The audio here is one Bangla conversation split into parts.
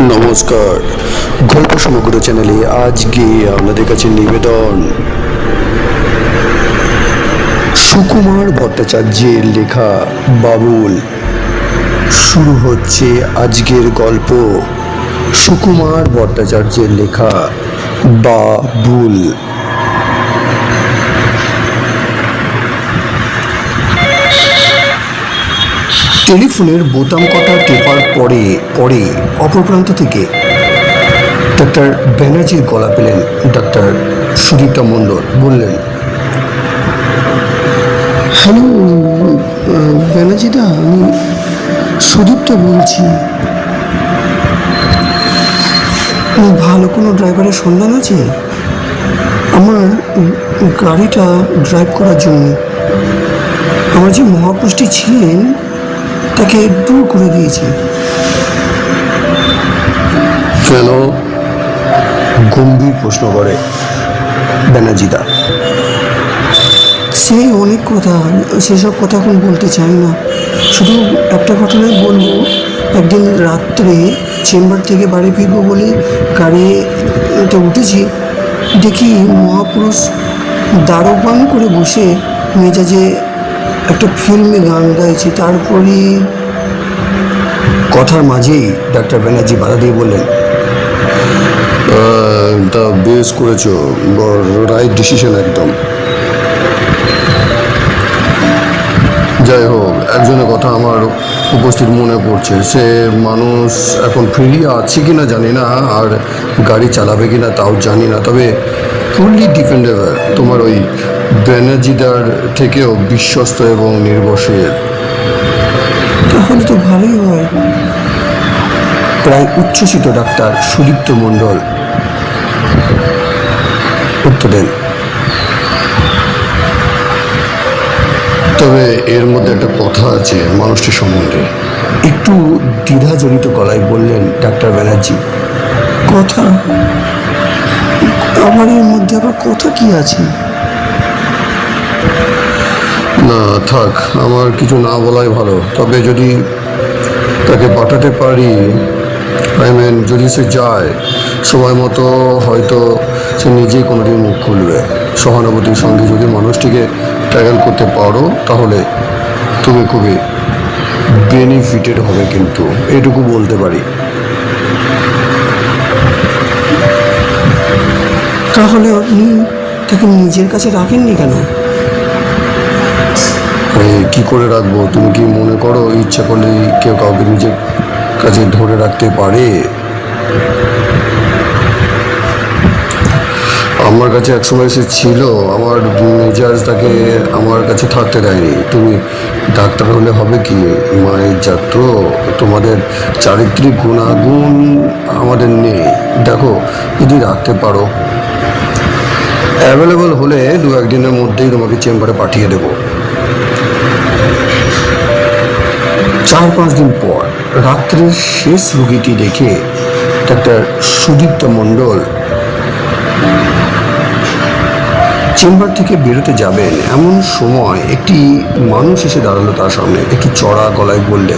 নমস্কার। গল্প সমগ্র চ্যানেলে আজকে আপনাদের কাছে নিবেদন। সুকুমার ভট্টাচার্যের লেখা বাবুল। শুরু হচ্ছে আজকের গল্প। সুকুমার ভট্টাচার্যের লেখা বাবুল। টেলিফোনের বোতাম কটা টেপার পরে পরে অপর প্রান্ত থেকে ডক্টর ব্যানার্জির গলা পেলেন ডক্টর সুদীপ্তা মণ্ডল। বললেন, হ্যালো, ব্যানার্জিদা, আমি সুদীপ্তা বলছি। ভালো কোনো ড্রাইভারের সন্ধান আছে? আমার গাড়িটা ড্রাইভ করার জন্য। আমার যে মহাপুষ্টি ছিলেন তাকে দূর করে দিয়েছে। কেন? গম্ভীর প্রশ্ন করে ব্যানার্জিদা সেই অনেক কথা সেসব কথা এখন বলতে চাই না। শুধু একটা ঘটনাই বলব একদিন রাত্রে চেম্বার থেকে বাড়ি ফিরবো বলে গাড়িতে উঠেছি দেখি মহাপুরুষ দারোপান করে বসে মেজাজে একটা ফিল্মে গান গাইছি তারপরে কথার মাঝেই ডাক্তার ব্যানার্জি বাধা দিয়ে বললেন তা বেশ করেছ রাইট ডিসিশন একদম। যাই হোক, একজনের কথা আমার উপস্থিত মনে পড়ছে, সে মানুষ এখন ফ্রি আছে কিনা জানি না, আর গাড়ি চালাবে কিনা তাও জানি না, তবে ফুললি ডিপেন্ডেবল তোমার ওই ব্যানার্জিদার থেকেও বিশ্বস্ত এবং নির্ভরশীল। তাহলে তো ভালোই হয়। প্রায় উচ্ছ্বসিত ডাক্তার সুদীপ্ত মণ্ডল। উত্তর দেন। তবে এর মধ্যে একটা কথা আছে মানুষটি সম্বন্ধে। একটু দ্বিধাজনিত গলায় বললেন ডাক্তার ব্যানার্জি। কথা? আমার এর মধ্যে আবার কথা কি আছে? না, থাক, আমার কিছু না বলাই ভালো। তবে যদি তাকে পাঠাতে পারি আই মিন যদি সে যায়, সময় মতো হয়তো সে নিজেই কোনোদিন মুখ খুলবে। সহানুভূতির সঙ্গে যদি মানুষটিকে ট্যাগল করতে পারো, তাহলে তুমি খুবই বেনিফিটেড হবে কিন্তু। এটুকু বলতে পারি। তাহলে আপনি তাকে নিজের কাছে রাখেননি কেন? কি করে রাখব? তুমি কি মনে করো ইচ্ছা করলেই কেউ কাউকে নিজের কাছে ধরে রাখতে পারে? আমার কাছে এক সময় সে ছিল, আমার মেজাজ তাকে আমার কাছে থাকতে দেয়নি। তুমি ডাক্তার হলে হবে কি? মায়ের যাত্র, তোমাদের চারিত্রিক গুণাগুণ আমাদের নেই। দেখো, যদি রাখতে পারো। অ্যাভেলেবল হলে দু একদিনের মধ্যেই তোমাকে চেম্বারে পাঠিয়ে দেবো। চার পাঁচ দিন পর রাত্রের শেষ রোগীটি দেখে ডাক্তার সুদীপ্ত মণ্ডল চেম্বার থেকে বেরোতে যাবেন এমন সময় একটি মানুষ এসে দাঁড়াল তার সামনে, একটু চড়া গলায় বললে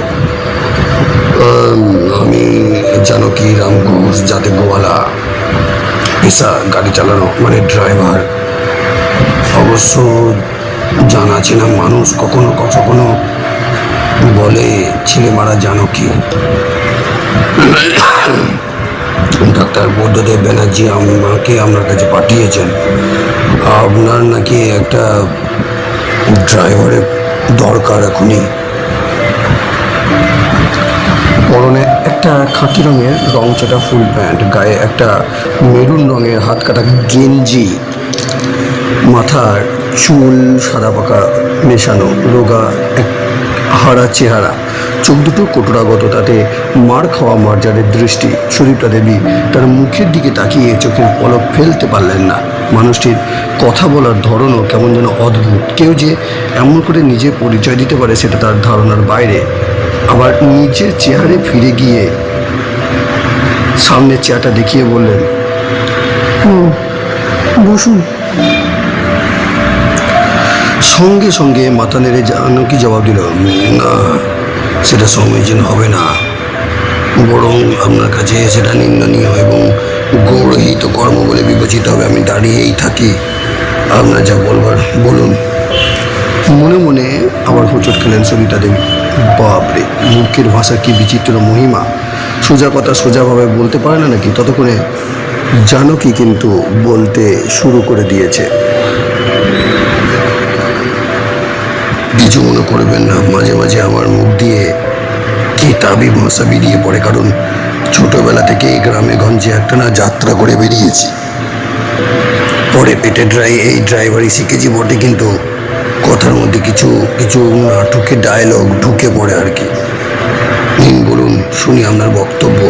আমি জানকী রাম ঘোষ যাতে গোয়ালা। পেশা গাড়ি চালানো মানে ড্রাইভার। অবশ্য জানা চেনা মানুষ কখনো কখনো বলে ছেলে মারা জানো কি? ডাক্তার বুদ্ধদেব ব্যানার্জি আমাকে আপনার কাছে পাঠিয়েছেন। আপনার নাকি একটা ড্রাইভারের দরকার এখনই। পরনে একটা খাকি রঙের রং চটা ফুল প্যান্ট, গায়ে একটা মেরুন রঙের হাত কাটা গেঞ্জি, মাথার চুল সাদা পাকা মেশানো, রোগা এক হারা চেহারা। চোখ দুটো কোটরাগত, তাতে মার খাওয়া মার্জারের দৃষ্টি। সুদীপ্তা দেবী তার মুখের দিকে তাকিয়ে চোখের পলক ফেলতে পারলেন না। মানুষটির কথা বলার ধরনও কেমন যেন অদ্ভুত। কেউ যে এমন করে নিজে পরিচয় দিতে পারে সেটা তার ধারণার বাইরে। আবার নিজের চেহারে ফিরে গিয়ে সামনের চেয়ারটা দেখিয়ে বললেন বসুন। সঙ্গে সঙ্গে মাথা নেড়ে জানো কি জবাব দিল না, সেটা সমীচীন হবে না। বরং আপনার কাছে সেটা নিন্দনীয় এবং গৌরহিত কর্ম বলে বিবেচিত হবে। আমি দাঁড়িয়েই থাকি। আপনার যা বলবার, বলুন। মনে মনে আবার হোঁচট খেলেন সবিতা দেবী। বাপরে মূর্খের ভাষা কি বিচিত্র মহিমা। সোজা কথা সোজাভাবে বলতে পারে না নাকি? ততক্ষণে জানকী কিন্তু বলতে শুরু করে দিয়েছে। কিছু মনে করবেন না। মাঝে মাঝে আমার মুখ দিয়ে কিতাবি ভাষা বেরিয়ে পড়ে, কারণ ছোটবেলা থেকে এই গ্রামে গঞ্জে একটা না যাত্রা করে বেরিয়েছি। পরে পেটে ড্রাই এই ড্রাইভারই শিখেছি বটে, কিন্তু কথার মধ্যে কিছু কিছু নাটকে ডায়লগ ঢুকে পড়ে আর কি। নিন, বলুন, শুনি আপনার বক্তব্য।